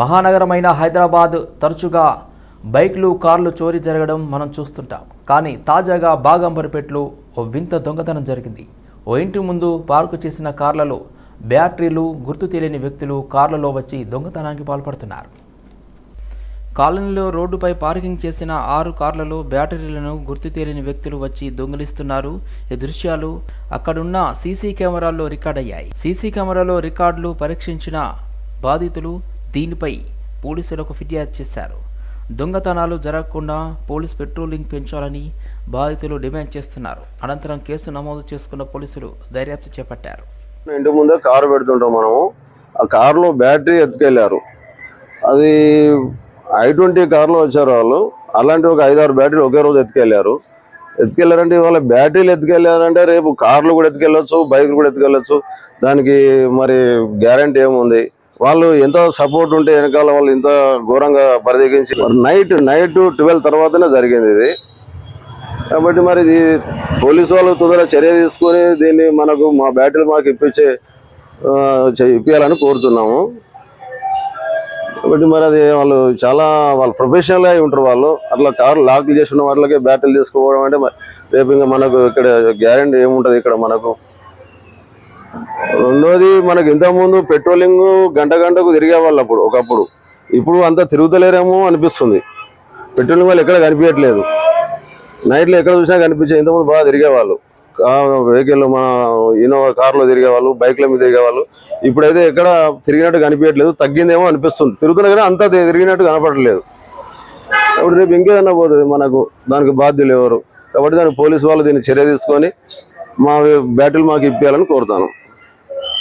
మహానగరమైన హైదరాబాద్ తరచుగా బైక్లు కార్లు చోరీ జరగడం మనం చూస్తుంటాం. కానీ తాజాగా బాగంబరిపేటలో ఓ వింత దొంగతనం జరిగింది. ఓ ఇంటి ముందు పార్కు చేసిన కార్లలో బ్యాటరీలు గుర్తు తెలియని వ్యక్తులు కార్లలో వచ్చి దొంగతనానికి పాల్పడుతున్నారు. కాలనీలో రోడ్డుపై పార్కింగ్ చేసిన ఆరు కార్లలో బ్యాటరీలను గుర్తు తెలియని వ్యక్తులు వచ్చి దొంగిలిస్తున్నారు. ఈ దృశ్యాలు అక్కడున్న సీసీ కెమెరాల్లో రికార్డయ్యాయి. సీసీ కెమెరాలో రికార్డులు పరీక్షించిన బాధితులు దీనిపై పోలీసులకు ఫిర్యాదు చేశారు. దొంగతనాలు జరగకుండా పోలీస్ పెట్రోలింగ్ పెంచాలని బాధితులు డిమాండ్ చేస్తున్నారు. అనంతరం కేసు నమోదు చేసుకున్న పోలీసులు దర్యాప్తు చేపట్టారు. ఇంటి ముందే కారు పెడుతుంటాం మనము. ఆ కారులో బ్యాటరీ ఎత్తుకెళ్ళారు అది ఐ ట్వంటీ కారులో వచ్చారు వాళ్ళు. అలాంటి ఒక ఐదారు బ్యాటరీలు ఒకే రోజు ఎత్తుకెళ్ళారు ఎత్తుకెళ్ళారంటే ఇవాళ బ్యాటరీలు ఎత్తుకెళ్ళారంటే రేపు కార్లు కూడా ఎత్తుకెళ్ళొచ్చు బైకులు కూడా ఎత్తుకెళ్ళొచ్చు. దానికి మరి గ్యారంటీ ఏముంది? వాళ్ళు ఎంత సపోర్ట్ ఉంటే వెనకాల వాళ్ళు ఇంత ఘోరంగా పరిదగించి నైట్ నైట్ ట్వెల్వ్ తర్వాతనే జరిగింది ఇది. కాబట్టి మరి ఇది పోలీసు వాళ్ళు తొందరగా చర్య తీసుకొని దీన్ని మనకు మా బ్యాటరీ మాకు ఇప్పించే ఇప్పించాలని కోరుతున్నాము. కాబట్టి మరి అది వాళ్ళు చాలా వాళ్ళు ప్రొఫెషనల్ అయి ఉంటారు వాళ్ళు. అట్లా కారు లాక్ చేసి ఉన్న వాళ్ళకి బ్యాటరీలు తీసుకోవడం అంటే మరి రేపు ఇంకా మనకు ఇక్కడ గ్యారెంటీ ఏముంటుంది ఇక్కడ మనకు? రెండోది మనకి ఇంతకుముందు పెట్రోలింగ్ గంట గంటకు తిరిగే వాళ్ళు అప్పుడు ఒకప్పుడు. ఇప్పుడు అంతా తిరుగుతలేరేమో అనిపిస్తుంది. పెట్రోలింగ్ వాళ్ళు ఎక్కడ కనిపించట్లేదు. నైట్లో ఎక్కడ చూసినా కనిపించే ఇంతకుముందు బాగా తిరిగేవాళ్ళు. వెహికల్ మన ఇన్నోవా కార్లో తిరిగేవాళ్ళు బైక్ల మీద తిరిగేవాళ్ళు. ఇప్పుడైతే ఎక్కడ తిరిగినట్టు కనిపించట్లేదు. తగ్గిందేమో అనిపిస్తుంది. తిరుగుతున్నా కానీ అంతా తిరిగినట్టు కనపడట్లేదు. ఇప్పుడు రేపు ఇంకేదన్నా పోతుంది మనకు. దానికి బాధ్యులు ఎవరు? కాబట్టి దానికి పోలీసు వాళ్ళు దీన్ని చర్య తీసుకొని మా బ్యాటిల్ మాకు ఇప్పించాలని కోరుతాను.